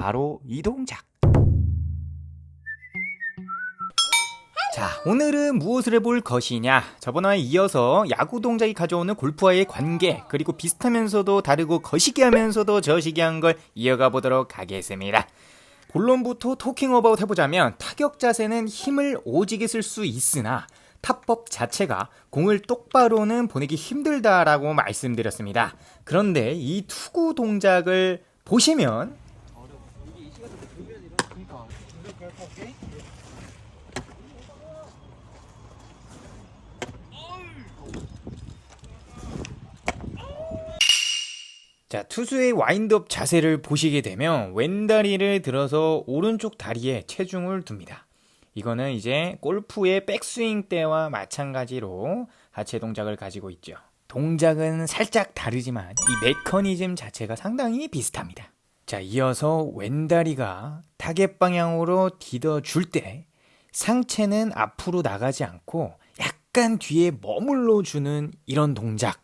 바로 이 동작. 자, 오늘은 무엇을 해볼 것이냐? 저번화에 이어서 야구 동작이 가져오는 골프와의 관계, 그리고 비슷하면서도 다르고 거시기 하면서도 저시기 한 걸 이어가 보도록 하겠습니다. 본론부터 토킹 어바웃 해보자면 타격 자세는 힘을 오지게 쓸 수 있으나 타법 자체가 공을 똑바로는 보내기 힘들다라고 말씀드렸습니다. 그런데 이 투구 동작을 보시면 자, 투수의 와인드업 자세를 보시게 되면 왼다리를 들어서 오른쪽 다리에 체중을 둡니다. 이거는 이제 골프의 백스윙 때와 마찬가지로 하체 동작을 가지고 있죠. 동작은 살짝 다르지만 이 메커니즘 자체가 상당히 비슷합니다. 자, 이어서 왼다리가 타겟 방향으로 디뎌 줄 때 상체는 앞으로 나가지 않고 약간 뒤에 머물러 주는 이런 동작.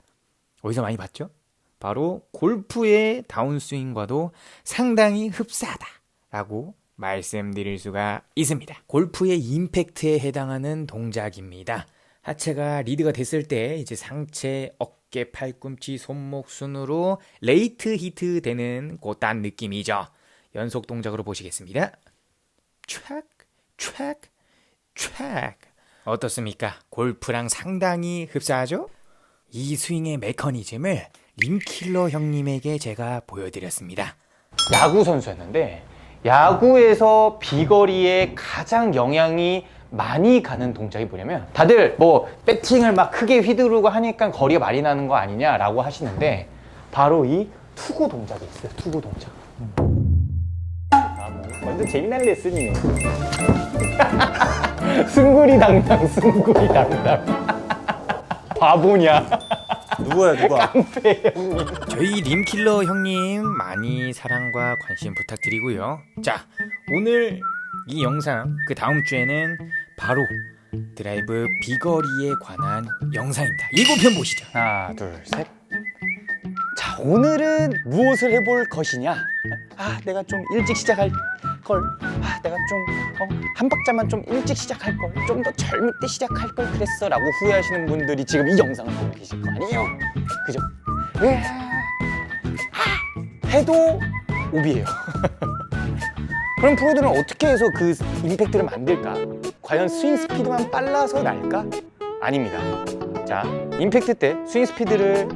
어디서 많이 봤죠? 바로 골프의 다운스윙과도 상당히 흡사하다라고 말씀드릴 수가 있습니다. 골프의 임팩트에 해당하는 동작입니다. 하체가 리드가 됐을 때 이제 상체, 어깨, 팔꿈치, 손목 순으로 레이트 히트 되는 그딴 느낌이죠. 연속 동작으로 보시겠습니다. 촥, 촥, 촥. 어떻습니까? 골프랑 상당히 흡사하죠? 이 스윙의 메커니즘을 링킬러 형님에게 제가 보여드렸습니다. 야구 선수였는데 야구에서 비거리에 가장 영향이 많이 가는 동작이 뭐냐면 다들 뭐 배팅을 막 크게 휘두르고 하니까 거리가 많이 나는 거 아니냐라고 하시는데 바로 이 투구 동작이 있어요. 투구 동작. 아, 뭐 완전 재미난 레슨이네. 승구리 당당, 승구리 당당. 바보냐? 누구야 누가? 저희 림킬러 형님 많이 사랑과 관심 부탁드리고요. 자, 오늘 이 영상 그 다음 주에는 바로 드라이브 비거리에 관한 영상입니다. 예고편 보시죠. 하나, 둘, 셋. 자, 오늘은 무엇을 해볼 것이냐? 아, 내가 좀 일찍 시작할 걸. 아, 내가 좀, 어, 한 박자만 좀 일찍 시작할 걸. 좀 더 젊을 때 시작할 걸 그랬어. 라고 후회하시는 분들이 지금 이 영상을 보고 계실 거 아니에요? 그죠? 예. 아, 해도 오비예요. 그럼 프로들은 어떻게 해서 그 임팩트를 만들까? 과연 스윙 스피드만 빨라서 날까? 아닙니다. 자, 임팩트 때 스윙 스피드를